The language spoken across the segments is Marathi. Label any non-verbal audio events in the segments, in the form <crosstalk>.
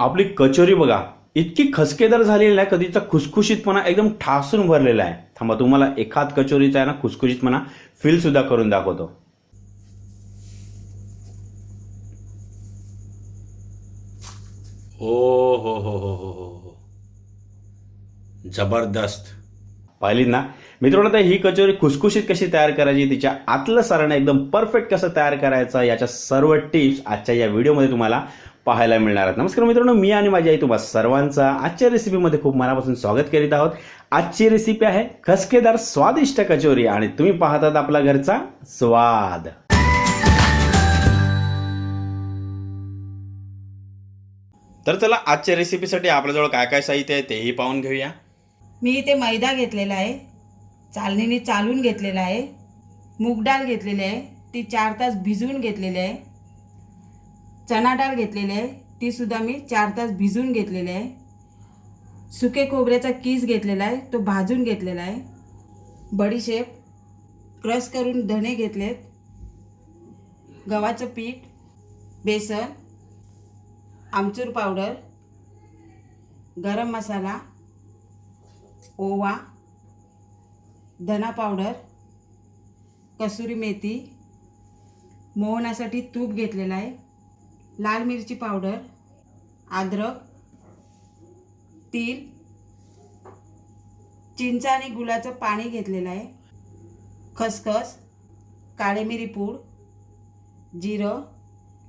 आपली कचोरी बघा. इतकी खसकेदार झालेली आहे कधीचा खुसखुशीतपणा एकदम ठासून भरलेला आहे. थांबा तुम्हाला एखाद कचोरीचा आहे ना खुसखुशीतपणा फील सुद्धा करून दाखवतो. हो हो हो हो हो हो हो. जबरदस्त. पाहिली ना? मित्रांनो आता ही कचोरी खुसखुशीत कशी तयार करायची? तिच्या आतलं सारण एकदम परफेक्ट कसं तयार करायचं? याच्या सर्व टिप्स आजच्या या व्हिडिओमध्ये तुम्हाला पाहायला मिळणार आहेत. नमस्कार मित्रांनो मी आणि माझी आई तुम्हाला सर्वांचा आजच्या रेसिपीमध्ये खूप मनापासून स्वागत करीत आहोत. आजची रेसिपी आहे खसकेदार स्वादिष्ट कचोरी आणि तुम्ही पाहतात आपला घरचा स्वाद. तर चला आजच्या रेसिपीसाठी आपल्याजवळ काय काय साहित्य आहे तेही पाहून घेऊया. मी इथे मैदा घेतलेला आहे चालणीने चालून घेतलेला आहे मूग डाळ घेतलेली आहे ती चार तास भिजवून घेतलेली आहे. चणा डाळ घेतलेली आहे. ती सुद्धा मी चार तास भिजून घेतलेली आहे. सुके खोबऱ्याचा किस घेतलेला आहे. तो भाजून घेतलेला आहे. बडीशेप क्रश करून धणे घेतलेत. गव्हाचं पीठ. बेसन. आमचूर पावडर. गरम मसाला. ओवा. धना पावडर. कसुरी मेथी. मोहनासाठी तूप घेतलेला आहे. लाल मिरची पावडर अद्रक तीळ चिंच आणि गुळाचं पाणी घेतलेलं आहे. खसखस काळे मिरी पूड जिरं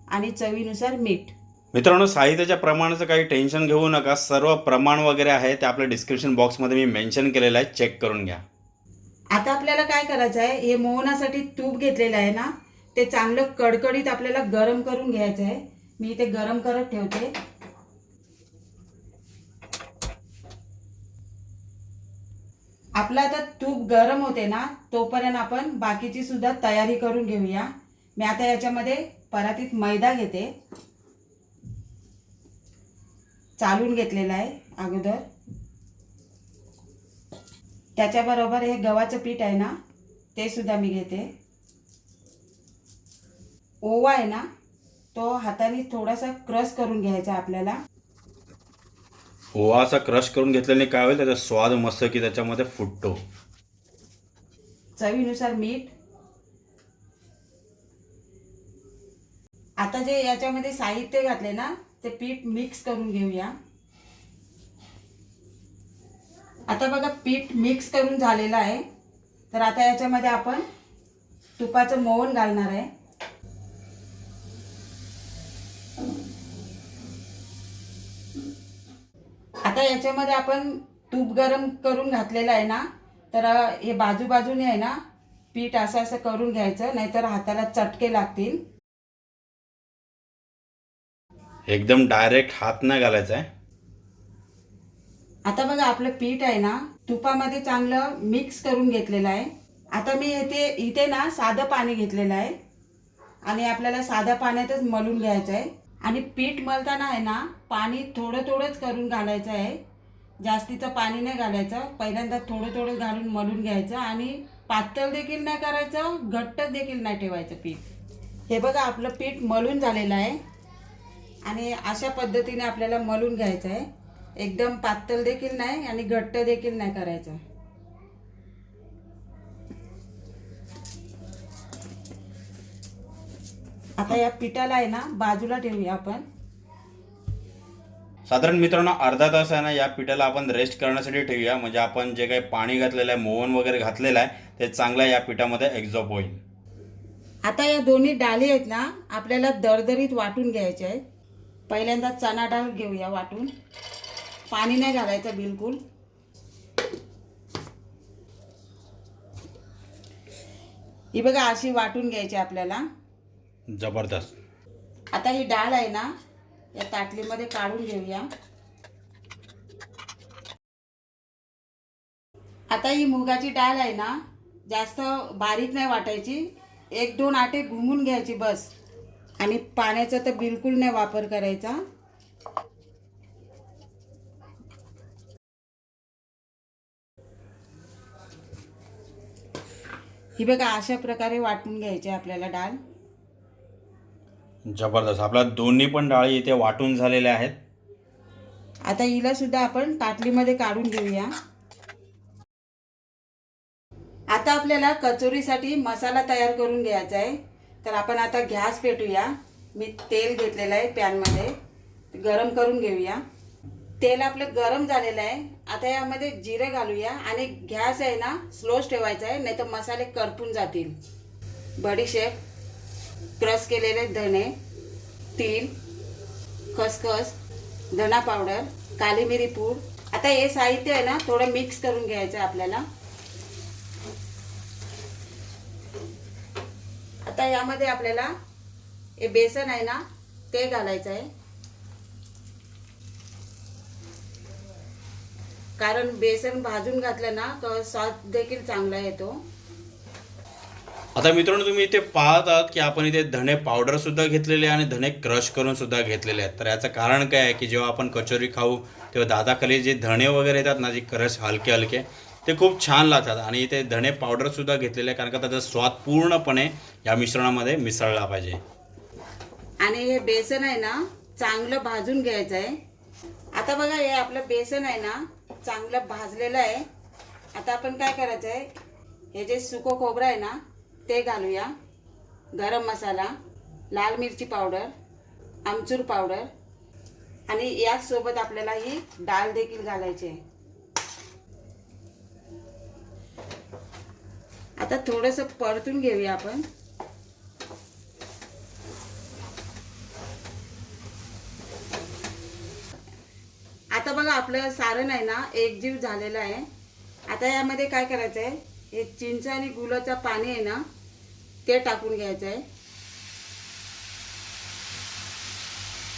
आणि चवीनुसार मीठ. मित्रांनो साहित्याच्या प्रमाणाचं काही टेन्शन घेऊ नका. सर्व प्रमाण वगैरे आहे ते आपल्या डिस्क्रिप्शन बॉक्समध्ये मी मेन्शन केलेलं आहे. चेक करून घ्या. आता आपल्याला काय करायचं आहे? हे मोहनासाठी तूप घेतलेलं आहे ना? ते चांगलं कडकडीत आपल्याला गरम करून घ्यायचं आहे. मी इथे गरम करत ठेवते. आपलं आता तूप गरम होते ना तोपर्यंत आपण बाकीची सुद्धा तयारी करून घेऊया. मी आता याच्यामध्ये परातीत मैदा घेते. चालून घेतलेला आहे अगोदर. त्याच्याबरोबर हे गव्हाचं पीठ आहे ना ते सुद्धा मी घेते. ओवा आहे ना तो हाताने थोडासा क्रश करून घ्यायचा आपल्याला. ओवा असा क्रश करून घेतल्याने काय होईल? त्याचा स्वाद मस्त की त्याच्यामध्ये फुटतो. चवीनुसार मीठ. आता जे याच्यामध्ये साहित्य घातले ना ते पीठ मिक्स करून घेऊया. आता बघा पीठ मिक्स करून झालेलं आहे. तर आता याच्यामध्ये आपण तुपाचं मोहन घालणार आहे आता याच्यामध्ये आपण तूप गरम करून घातलेलं आहे ना तर हे बाजू बाजूने आहे ना पीठ असं असं करून घ्यायचं नाहीतर हाताला चटके लागतील. एकदम डायरेक्ट हात नाही घालायचा आहे. आता बघा आपलं पीठ आहे ना तुपामध्ये चांगलं मिक्स करून घेतलेलं आहे. आता मी इथे इथे ना साधं पाणी घेतलेलं आहे. आणि आपल्याला साध्या पाण्यातच मलून घ्यायचं आहे. आणि पीठ मलताना आहे ना पाणी थोडं थोडंच करून घालायचं आहे. जास्तीचं पाणी नाही घालायचं. पहिल्यांदा थोडं थोडं घालून मलून घ्यायचं आणि पातळ देखील नाही करायचं घट्ट देखील नाही ठेवायचं पीठ. हे बघा आपलं पीठ मलून झालेलं आहे. आणि अशा पद्धतीने आपल्याला मलून घ्यायचं आहे. एकदम पातळ देखील नाही आणि घट्ट देखील नाही करायचं. आता या पिठाला आहे ना बाजूला ठेवूया आपण. साधारण मित्रांनो अर्धा तास आहे ना या पिठाला आपण रेस्ट करण्यासाठी ठेवूया. म्हणजे आपण जे काही पाणी घातलेलं आहे मोहन वगैरे घातलेलं आहे ते चांगलं या पिठामध्ये एक्झॉप होईल. आता या दोन्ही डाली आहेत ना आपल्याला दरदरीत वाटून घ्यायच्या आहेत. पहिल्यांदा चणा डाळ घेऊया वाटून. पाणी नाही घालायचं बिलकुल. ही बघा अशी वाटून घ्यायची आपल्याला. जबरदस्त. आता ही डाळ आहे ना या ताटलीमध्ये काढून घेऊया. आता ही मुगाची डाळ आहे ना जास्त बारीक नाही वाटायची. एक दोन आटे घुमून घ्यायची बस. आणि पाण्याचा तर बिलकुल नाही वापर करायचा. ही बघा अशा प्रकारे वाटून घ्यायची आपल्याला डाळ. जबरदस्त. आपल्या दोन्ही पण डाळी इथे वाटून झालेल्या आहेत. आता हिला सुद्धा आपण ताटलीमध्ये काढून घेऊया. आता आपल्याला कचोरीसाठी मसाला तयार करून घ्यायचा आहे. तर आपण आता गॅस पेटूया. मी तेल घेतलेलं आहे पॅनमध्ये. गरम करून घेऊया. तेल आपलं गरम झालेलं आहे. आता यामध्ये जिरं घालूया आणि गॅस आहे ना स्लोच ठेवायचा आहे नाही तर मसाले करपून जातील. बडीशेप. क्रश केलेले धणे तीळ खसखस धना पावडर काली मिरी पूड. आता हे साहित्य आहे ना थोडं मिक्स करून घ्यायचं आपल्याला. आता यामध्ये आपल्याला हे बेसन आहे ना ते घालायचं आहे. कारण बेसन भाजून घातलं ना तर स्वाद देखील चांगला येतो. आता मित्रांनो तुम्ही इथे पाहत आहात की आपण इथे धणे पावडर सुद्धा घेतलेले आहे आणि धणे क्रश करून सुद्धा घेतलेले आहेत. तर याचं कारण काय आहे की जेव्हा आपण कचोरी खाऊ तेव्हा दादाखाली जे धणे वगैरे येतात ना जे क्रश हलके हलके ते खूप छान लागतात. आणि इथे धणे पावडर सुद्धा घेतलेले आहे कारण का त्याचा स्वाद पूर्णपणे या मिश्रणामध्ये मिसळला पाहिजे. आणि हे बेसन आहे ना चांगलं भाजून घ्यायचं आहे. आता बघा हे आपलं बेसन आहे ना चांगलं भाजलेलं आहे. आता आपण काय करायचं आहे? हे जे सुको खोबरं आहे ना ते घालूया. गरम मसाला लाल मिरची पावडर आमचूर पावडर आणि याचसोबत आपल्याला ही डाळ देखील घालायची आहे. आता थोडंसं परतून घेऊया आपण. आता बघा आपलं सारण आहे ना एकजीव झालेलं आहे. आता यामध्ये काय करायचं आहे हे चिंच आणि गुलाचं पाणी आहे ना ते टाकून घ्यायचं आहे.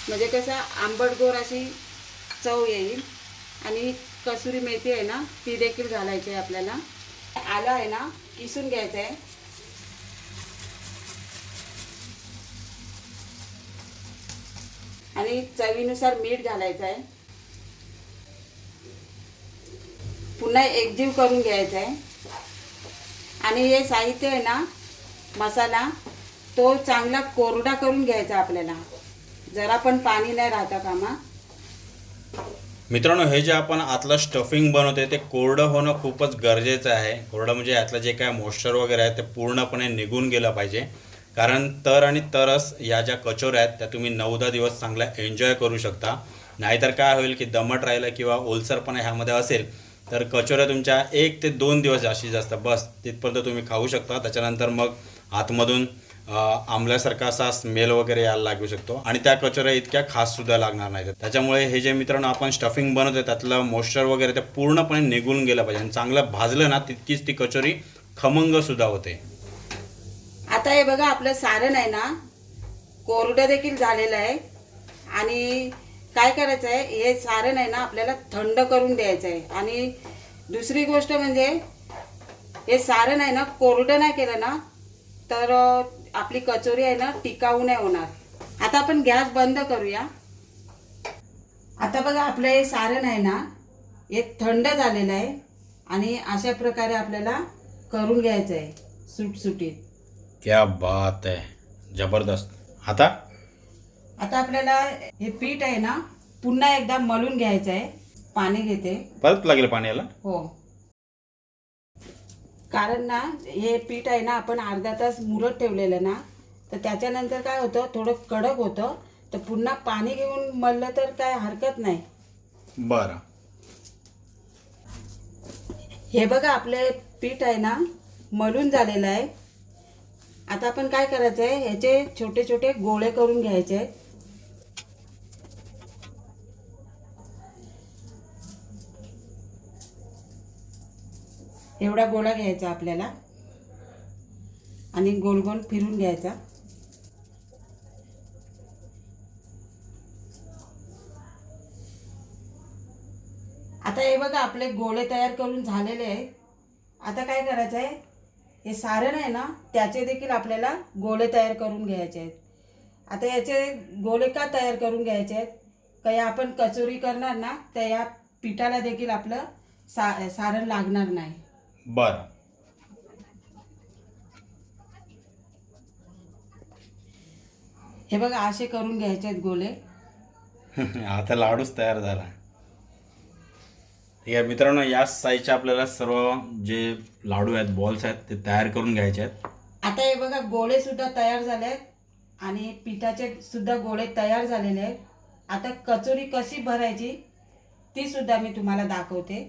म्हणजे कसं आंबट गोर अशी चव येईल. आणि कसुरी मेथी आहे ना ती देखील घालायची आहे आपल्याला. आलं आहे ना किसून घ्यायचं आहे. आणि चवीनुसार मीठ घालायचं आहे. पुन्हा एकजीव करून घ्यायचं आहे. आणि हे साहित्य आहे ना मसाला तो चांगला कोरडा करून घ्यायचा आपल्याला. जरा पण पाणी नाही राहता कामा. मित्रांनो हे जे आपण आतलं स्टफिंग बनवते ते कोरडं होणं खूपच गरजेचं आहे. कोरडं म्हणजे यातलं जे काय मॉइश्चर वगैरे आहे ते पूर्णपणे निघून गेलं पाहिजे. कारण तर आणि तरच या ज्या कचोऱ्या आहेत त्या तुम्ही नऊ दहा दिवस चांगल्या एन्जॉय करू शकता. नाहीतर काय होईल की दमट राहिलं किंवा ओलसरपणा ह्यामध्ये असेल तर कचोऱ्या तुमच्या एक ते दोन दिवस जास्तीत जास्त बस तिथपर्यंत तुम्ही खाऊ शकता. त्याच्यानंतर मग आतमधून आंबल्यासारखा असा स्मेल वगैरे यायला लागू शकतो. आणि त्या कचोऱ्या इतक्या खास सुद्धा लागणार नाहीत. त्याच्यामुळे हे जे मित्रांनो आपण स्टफिंग बनवतो त्यातलं मॉइश्चर वगैरे ते पूर्णपणे निघून गेलं पाहिजे. आणि चांगलं भाजलं ना तितकीच ती कचोरी खमंग सुद्धा होते. आता हे बघा आपलं सारण आहे ना कोरडं देखील झालेलं आहे. आणि काय करायचं आहे हे सारण आहे ना आपल्याला थंड करून द्यायचं आहे आणि दुसरी गोष्ट म्हणजे हे सारण आहे ना कोरडं नाही केलं ना तर आपली कचोरी आहे ना टिकाऊ नाही होणार. आता आपण गॅस बंद करूया. आता बघा आपलं हे सारण आहे ना हे थंड झालेलं आहे. आणि अशा प्रकारे आपल्याला करून घ्यायचं आहे सुटसुटीत. क्या बात आहे. जबरदस्त. आता? आता आपल्याला हे पीठ आहे ना पुन्हा एकदा मळून घ्यायचं आहे. पाणी घेते. परत लागेल पाण्याला हो. कारण ना हे पीठ आहे ना आपण अर्धा तास मुरत ठेवलेलं ना तर त्याच्यानंतर काय होतं थोडं कडक होतं. तर पुन्हा पाणी घेऊन मळलं तर काय हरकत नाही. बरं. हे बघा आपले पीठ आहे ना मळून झालेलं आहे. आता आपण काय करायचं आहे ह्याचे छोटे छोटे गोळे करून घ्यायचे. आहेत. एवढा गोळा घ्यायचा आपल्याला. आणि गोल गोल फिरून घ्यायचा. आता हे बघा आपले गोळे तयार करून झालेले आहेत. आता काय करायचं आहे हे सारण आहे ना त्याचे देखील आपल्याला गोळे तयार करून घ्यायचे आहेत. आता याचे गोळे का तयार करून घ्यायचे आहेत? काही आपण कचोरी करणार ना तर या पिठाला देखील आपलं सा सारण लागणार नाही. बरं. हे बघा असे करून घ्यायचे आहेत गोळे. <laughs> आता लाडूच तयार झाला. या मित्रांनो या साईजचे आपल्याला सर्व जे लाडू आहेत बॉल्स आहेत ते तयार करून घ्यायचे आहेत. आता हे बघा गोळे सुद्धा तयार झाले आहेत आणि पिठाचे सुद्धा गोळे तयार झालेले आहेत. आता कचोरी कशी भरायची ती सुद्धा मी तुम्हाला दाखवते.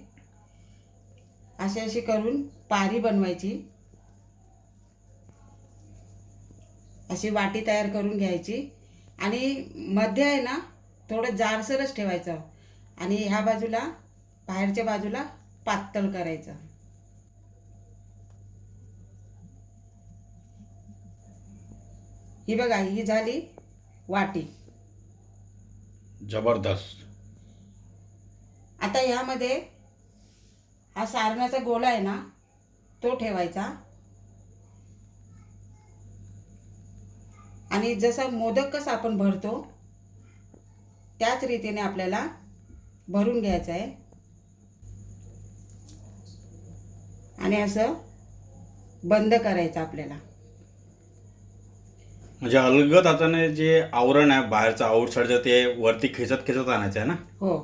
अशी अशी करून पारी बनवायची. अशी वाटी तयार करून घ्यायची. आणि मध्ये आहे ना थोडं जाडसरच ठेवायचं. आणि ह्या बाजूला बाहेरच्या बाजूला पातळ करायचं. ही बघा ही झाली वाटी. जबरदस्त. आता ह्यामध्ये हा सारणाचा गोला आहे ना तो ठेवायचा. आणि जसा मोदक कसा आपण भरतो त्याच रीतीने आपल्याला भरून घ्यायचं आहे. आणि असं बंद करायचं आपल्याला. म्हणजे अलगद हाताने जे आवरण आहे बाहेरचं आउटसाईडचं ते वरती खेचत खेचत आणायचं आहे ना? हो.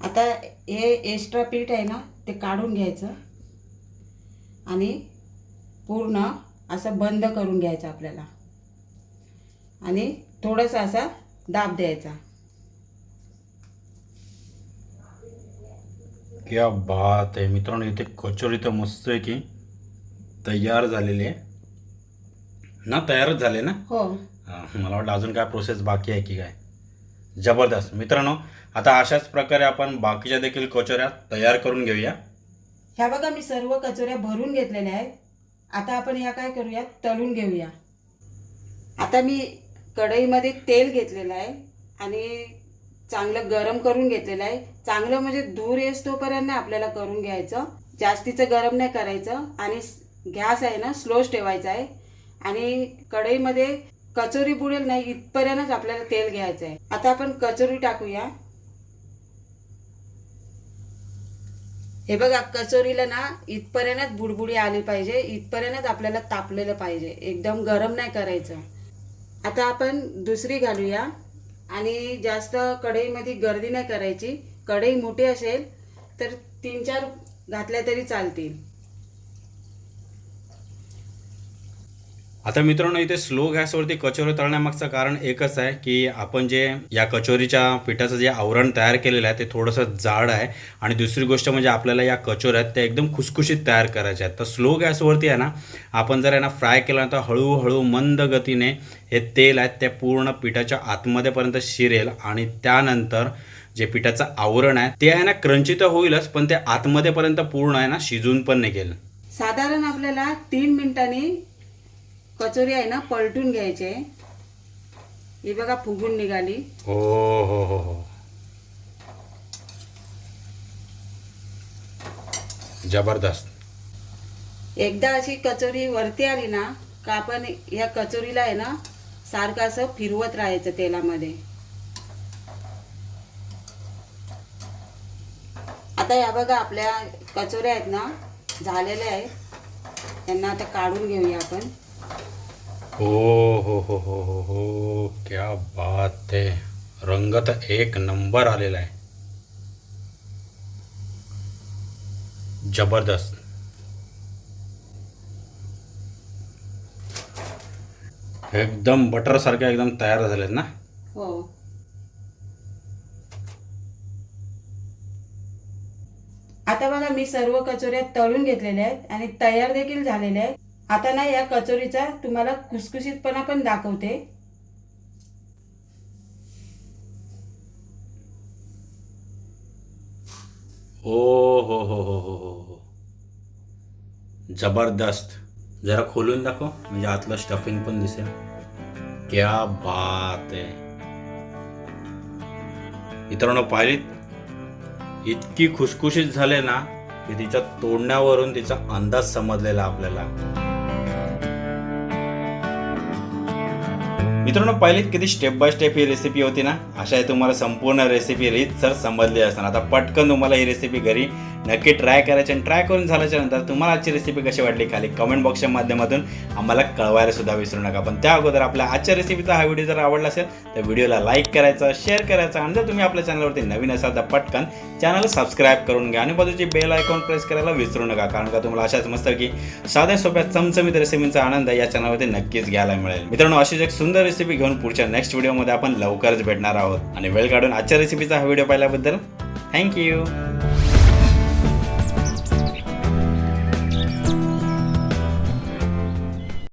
आता हे एक्स्ट्रा पीठ आहे ना ते काढून घ्यायचं. आणि पूर्ण असं बंद करून घ्यायचं आपल्याला. आणि थोडंसं असा दाब द्यायचा. क्या बात आहे मित्रांनो इथे कचोरी तर मस्त आहे की तयार झालेली आहे. ना तयारच झाले ना? हो. हा, मला वाटलं अजून काय प्रोसेस बाकी आहे की काय? जबरदस्त. मित्रांनो आता अशाच प्रकारे आपण बाकीच्या देखील कचोऱ्या तयार करून घेऊया. ह्या बघा मी सर्व कचोऱ्या भरून घेतलेल्या आहेत. आता आपण ह्या काय करूया तळून घेऊया. आता मी कढईमध्ये तेल घेतलेलं आहे आणि चांगलं गरम करून घेतलेलं आहे. चांगलं म्हणजे धूर येस तोपर्यंत आपल्याला करून घ्यायचं. जास्तीचं गरम नाही करायचं आणि गॅस आहे ना स्लोच ठेवायचा आहे. आणि कढईमध्ये कचोरी बुडेल नाही इथपर्यंतच आपल्याला तेल घ्यायचं आहे. आता आपण कचोरी टाकूया. हे बघा कचोरीला ना इथपर्यंतच बुडबुडी आली पाहिजे इथपर्यंतच आपल्याला तापलेलं पाहिजे. एकदम गरम नाही करायचं. आता आपण दुसरी घालूया. आणि जास्त कढईमध्ये गर्दी नाही करायची. कढई मोठी असेल तर तीन चार घातल्या तरी चालतील. आता मित्रांनो इथे स्लो गॅसवरती कचोरी तळण्यामागचं कारण एकच आहे की आपण जे या कचोरीच्या पिठाचं जे आवरण तयार केलेलं आहे ते थोडंसं जाड आहे. आणि दुसरी गोष्ट म्हणजे आपल्याला या कचोऱ्या आहेत त्या एकदम खुसखुशीत तयार करायच्या आहेत. तर स्लो गॅसवरती आहे ना आपण जर यांना फ्राय केला तर हळूहळू मंद गतीने हे तेल आहे ते पूर्ण पिठाच्या आतमध्येपर्यंत शिरेल. आणि त्यानंतर जे पिठाचं आवरण आहे ते आहे ना क्रंची तर होईलच पण ते आतमध्येपर्यंत पूर्ण आहे ना शिजून पण निघेल. साधारण आपल्याला तीन मिनिटांनी कचोरी आहे ना पलटून घ्यायचे. ही बघा फुगून निघाली. हो हो हो हो. जबरदस्त. एकदा अशी कचोरी वरती आली ना का आपण ह्या कचोरीला आहे ना सारखं असं फिरवत राहायचं तेलामध्ये. आता या बघा आपल्या कचोऱ्या आहेत ना झालेल्या आहेत. त्यांना आता काढून घेऊया आपण. हो हो हो हो हो हो. क्या बात है. रंग तर एक नंबर आलेला आहे. जबरदस्त. एकदम बटर सारख्या एकदम तयार झालेत ना? हो. आता बघा मी सर्व कचोऱ्या तळून घेतलेल्या आहेत आणि तयार देखील झालेल्या आहेत. आता ना या कचोरीचा तुम्हाला खुसखुशीतपणा पण दाखवते. हो हो हो हो हो हो, हो. जबरदस्त. जरा खोलून दाखव. म्हणजे आतलं स्टफिंग पण दिसेल. क्या बात आहे. मित्रांनो पाहिलीत? इतकी खुसखुशीत झाले ना की तिच्या तोडण्यावरून तिचा अंदाज समजलेला आपल्याला. मित्रांनो पहिले किती स्टेप बाय स्टेप ही रेसिपी होती ना? अशा आहे तुम्हाला संपूर्ण रेसिपी रीत सर समजली असणार. आता पटकन तुम्हाला ही रेसिपी घरी नक्की ट्राय करायचे आणि ट्राय करून झाल्याच्यानंतर तुम्हाला आजची रेसिपी कशी वाटली खाली कमेंट बॉक्सच्या माध्यमातून आम्हाला कळवायला सुद्धा विसरू नका. पण त्या अगोदर आपल्या आजच्या रेसिपीचा हा व्हिडिओ जर आवडला असेल तर व्हिडिओला लाईक करायचा शेअर करायचा आणि जर तुम्ही आपल्या चॅनलवरती नवीन असाल तर पटकन चॅनल सबस्क्राईब करून घ्या आणि बाजूची बेल आयकॉन प्रेस करायला विसरू नका. कारण का तुम्हाला अशाच मस्त की साध्या सोप्या चमचमीत रेसिपीचा आनंद या चॅनलवरती नक्कीच घ्यायला मिळेल. मित्रांनो अशीच एक सुंदर रेसिपी घेऊन पुढच्या नेक्स्ट व्हिडिओमध्ये आपण लवकरच भेटणार आहोत. आणि वेळ काढून आजच्या रेसिपीचा हा व्हिडिओ पाहिल्याबद्दल थँक्यू